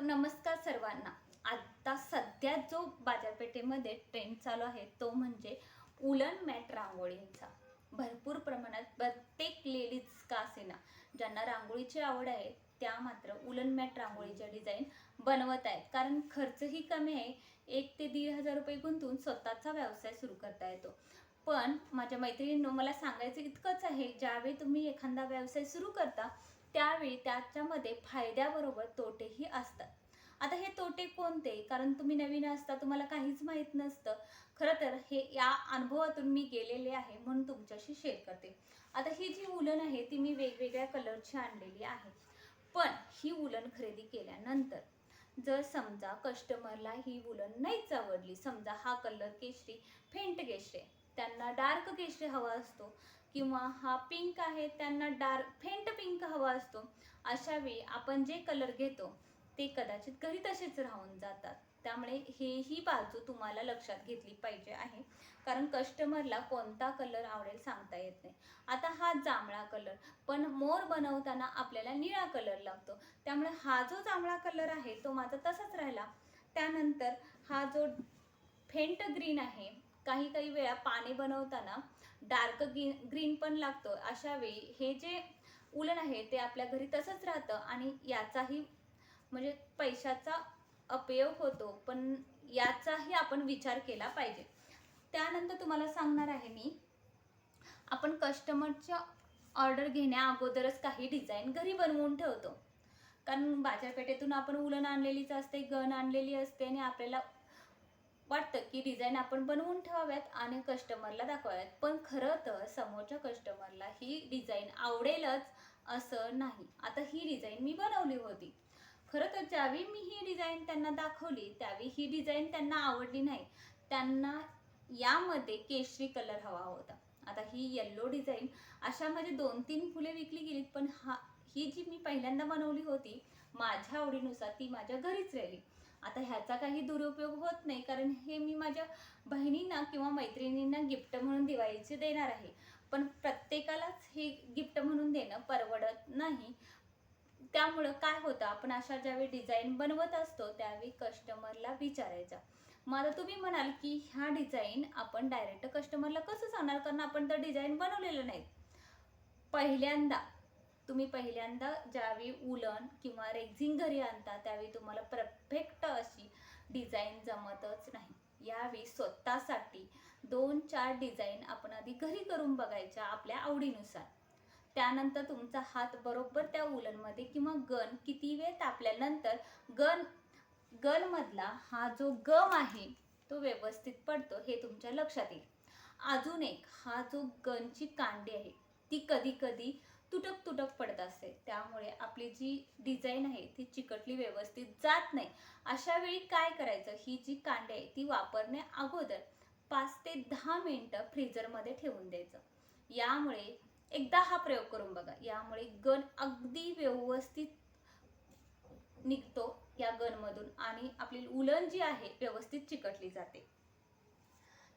नमस्कार सर्वांना. आत्ता सध्या जो बाजारपेठेमध्ये ट्रेंड चालू आहे तो म्हणजे उलन मॅट रांगोळींचा भरपूर प्रमाणात प्रत्येक लेडीज का असेना ज्यांना रांगोळीची आवड आहे त्या मात्र उलन मॅट रांगोळीच्या डिझाईन बनवत आहेत. कारण खर्चही कमी आहे एक ते दीड हजार रुपये गुंतवून स्वतःचा व्यवसाय सुरू करता येतो. पण माझ्या मैत्रिणींनो मला सांगायचं इतकंच आहे ज्यावेळी तुम्ही एखादा व्यवसाय सुरू करता त्यावेळी त्याच्यामध्ये फायद्याबरोबर तोटेही असतात. आता हे तोटे कोणते? कारण तुम्ही नवीन असता तुम्हाला काहीच माहीत नसतं. खरं तर हे या अनुभवातून मी गेलेले आहे म्हणून तुमच्याशी शेअर करते. आता ही जी उलन आहे ती मी वेगवेगळ्या कलरची आणलेली आहे. पण ही उलन खरेदी केल्यानंतर जर समजा कस्टमरला ही उलन नाहीच आवडली समजा हा कलर केशरी फेंट केशरी त्यांना डार्क केशरी हवा असतो किंवा हा पिंक आहे त्यांना डार्क फेंट पिंक हवा असतो. अशावेळी आपण जे कलर घेतो ते कदाचित घरी तसेच राहून जातात. त्यामुळे हेही बाजू तुम्हाला लक्षात घेतली पाहिजे आहे. कारण कस्टमरला कोणता कलर आवडेल सांगता येत नाही. आता हा जांभळा कलर पण मोर बनवताना आपल्याला निळा कलर लागतो. त्यामुळे हा जो जांभळा कलर आहे तो माझा तसाच राहिला. त्यानंतर हा जो फेंट ग्रीन आहे काही काही वेळा पाणी बनवताना डार्क ग्रीन ग्रीन पण लागतो. अशा वेळी हे जे उलन आहे ते आपल्या घरी तसंच राहतं आणि याचाही म्हणजे पैशाचा अपयोग होतो पण याचाही आपण विचार केला पाहिजे. त्यानंतर तुम्हाला सांगणार आहे मी आपण कस्टमरच्या ऑर्डर घेण्या अगोदरच काही डिझाईन घरी बनवून ठेवतो. कारण बाजारपेठेतून आपण उलन आणलेलीच असते गण आणलेली असते आणि आपल्याला वाटतं की डिझाईन आपण बनवून ठेवाव्यात आणि कस्टमरला दाखवाव्यात. पण खरं तर समोरच्या कस्टमरला ही डिझाईन आवडेलच असं नाही. आता ही डिझाईन मी बनवली होती. खरं तर ज्यावेळी मी ही डिझाईन त्यांना दाखवली त्यावेळी ही डिझाईन त्यांना आवडली नाही. त्यांना यामध्ये केशरी कलर हवा होता. आता ही येल्लो डिझाईन अशा माझे दोन तीन फुले विकली गेलीत पण हा ही जी मी पहिल्यांदा बनवली होती माझ्या आवडीनुसार ती माझ्या घरीच राहिली. आता ह्याचा काही दुरुपयोग होत नाही कारण हे मी माझ्या बहिणींना किंवा मैत्रिणींना गिफ्ट म्हणून दिवाळीचे देणार आहे. पण प्रत्येकालाच हे गिफ्ट म्हणून देणं परवडत नाही. त्यामुळं काय होतं आपण अशा ज्यावेळी डिझाईन बनवत असतो त्यावेळी कस्टमरला विचारायचा. मग आता तुम्ही म्हणाल की ह्या डिझाईन आपण डायरेक्ट कस्टमरला कसं सांगणार? कारण आपण तर डिझाईन बनवलेलं नाही. पहिल्यांदा तुम्ही पहिल्यांदा ज्यावेळी उलन किंवा रेझिंग घरी आणता त्यावेळी तुम्हाला परफेक्ट अशी डिझाईन जमतच नाही. यावेळी स्वतःसाठी दोन चार डिझाईन आपण आधी घरी करून बघायच्या आपल्या आवडीनुसार. त्यानंतर तुमचा हात बरोबर त्या उलनमध्ये किंवा गन किती वेळ तापल्यानंतर गन गनमधला हा जो गम आहे तो व्यवस्थित पडतो हे तुमच्या लक्षात येईल. अजून एक हा जो गनची कांडी आहे ती कधी कधी तुटक तुटक पडत असते. त्यामुळे आपली जी डिझाईन आहे ती चिकटली व्यवस्थित जात नाही. अशा वेळी काय करायचं? ही जी कांडी आहे ती वापरण्या अगोदर पाच ते दहा मिनटं फ्रीजरमध्ये ठेवून द्यायचं. यामुळे एकदा हा प्रयोग करून बघा. यामुळे गन अगदी व्यवस्थित निघतो या गनमधून आणि आपली उलन जी आहे व्यवस्थित चिकटली जाते.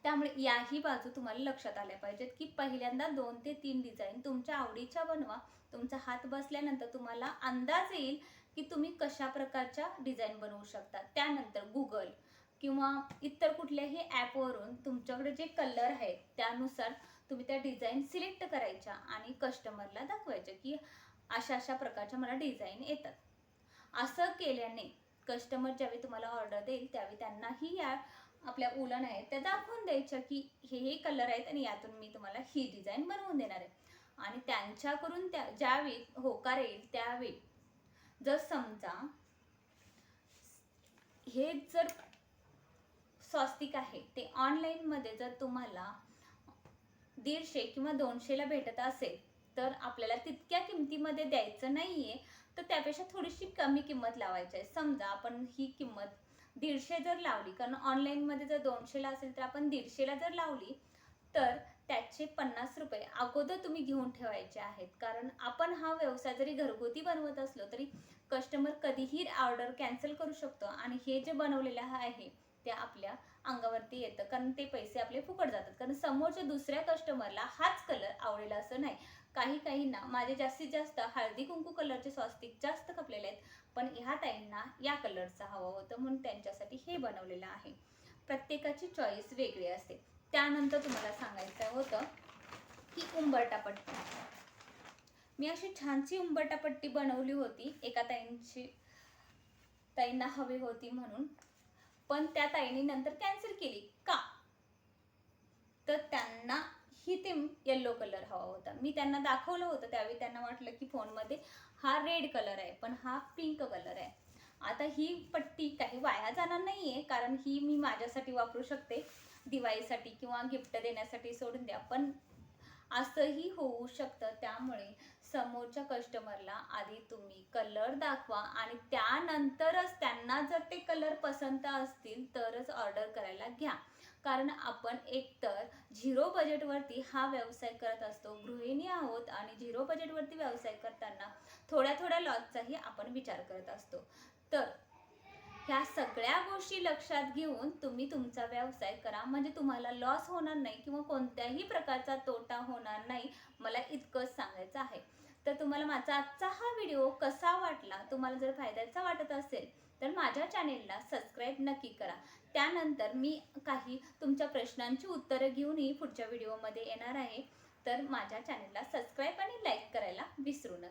त्यामुळे याही बाजू तुम्हाला लक्षात आल्या पाहिजेत की पहिल्यांदा दोन ते तीन डिझाईन तुमच्या आवडीच्या बनवा. तुमचा हात बसल्यानंतर तुम्हाला अंदाज येईल की तुम्ही कशा प्रकारच्या डिझाईन बनवू शकता. त्यानंतर गुगल किंवा इतर कुठल्याही ॲपवरून तुमच्याकडे जे कलर आहेत त्यानुसार तुम्ही त्या डिझाईन सिलेक्ट करायच्या आणि कस्टमरला दाखवायच्या की अशा अशा प्रकारच्या मला डिझाईन येतात. असं केल्याने कस्टमर ज्यावेळी तुम्हाला ऑर्डर देईल त्यावेळी त्यांनाही या आपल्या उलन आहेत त्या दाखवून द्यायच्या की हे हे कलर आहेत आणि यातून मी तुम्हाला ही डिझाईन बनवून देणार आहे. आणि त्यांच्याकडून त्या ज्यावेळी होकार येईल त्यावेळी जर समजा हे जर स्वस्तिक आहे ते ऑनलाईनमध्ये जर तुम्हाला दीडशे किंवा दोनशेला भेटत असेल तर आपल्याला तितक्या किमतीमध्ये द्यायचं नाही आहे तर त्यापेक्षा थोडीशी कमी किंमत लावायची आहे. समजा आपण ही किंमत दीडशे जर लावली कारण ऑनलाईनमध्ये जर दोनशेला असेल तर आपण दीडशेला जर लावली तर त्याचे पन्नास रुपये अगोदर तुम्ही घेऊन ठेवायचे आहेत. कारण आपण हा व्यवसाय जरी घरगुती बनवत असलो तरी कस्टमर कधीही ऑर्डर कॅन्सल करू शकतो आणि हे जे बनवलेलं आहे ते आपल्या अंगावरती येतं. कारण ते पैसे आपले फुकट जातात. कारण समोरच्या दुसऱ्या कस्टमरला हाच कलर आवडेल असं नाही. काही काहींना माझे जास्तीत जास्त हळदी कुंकू कलरचे स्वस्तिक जास्त खपलेले आहेत पण ह्या ताईंना या कलरचा हवा होतं म्हणून त्यांच्यासाठी हे बनवलेलं आहे. प्रत्येकाची चॉईस वेगळी असते. त्यानंतर तुम्हाला सांगायचं होतं की उंबरटा पट्टी मी अशी छानशी उंबरटा पट्टी बनवली होती एका ताईंची ताईंना हवी होती म्हणून. पण त्या ताईंनी नंतर कॅन्सल केली. का? तर त्यांना ही ते येल्लो कलर हवा होता. मी त्यांना दाखवलं होतं त्यावेळी त्यांना वाटलं की फोनमध्ये हा रेड कलर आहे पण हा पिंक कलर आहे. आता ही पट्टी काही वाया जाणार नाही आहे कारण ही मी माझ्यासाठी वापरू शकते. दिवाळीसाठी किंवा गिफ्ट देण्यासाठी सोडून द्या पण असंही होऊ शकतं. त्यामुळे समोरच्या कस्टमरला आधी तुम्ही कलर दाखवा आणि त्यानंतरच त्यांना जर ते कलर पसंत असतील तरच ऑर्डर करायला घ्या. कारण आपण एकतर झिरो बजेटवरती हा व्यवसाय करत असतो गृहिणी आहोत आणि झिरो बजेटवरती व्यवसाय करताना थोड्या थोड्या लॉसचाही आपण विचार करत असतो. तर ह्या सगळ्या गोष्टी लक्षात घेऊन तुम्ही तुमचा व्यवसाय करा. म्हणजे तुम्हाला लॉस होणार नाही किंवा कोणत्याही प्रकारचा तोटा होणार नाही मला इतकंच सांगायचं आहे. तर तुम्हाला माझा आजचा हा व्हिडिओ कसा वाटला तुम्हाला जर फायद्याचा वाटत असेल तर माझ्या चॅनेलला सबस्क्राईब नक्की करा. त्यानंतर मी काही तुमच्या प्रश्नांची उत्तरं घेऊनही पुढच्या व्हिडिओमध्ये येणार आहे. तर माझ्या चॅनेलला सबस्क्राईब आणि लाईक करायला विसरू नका.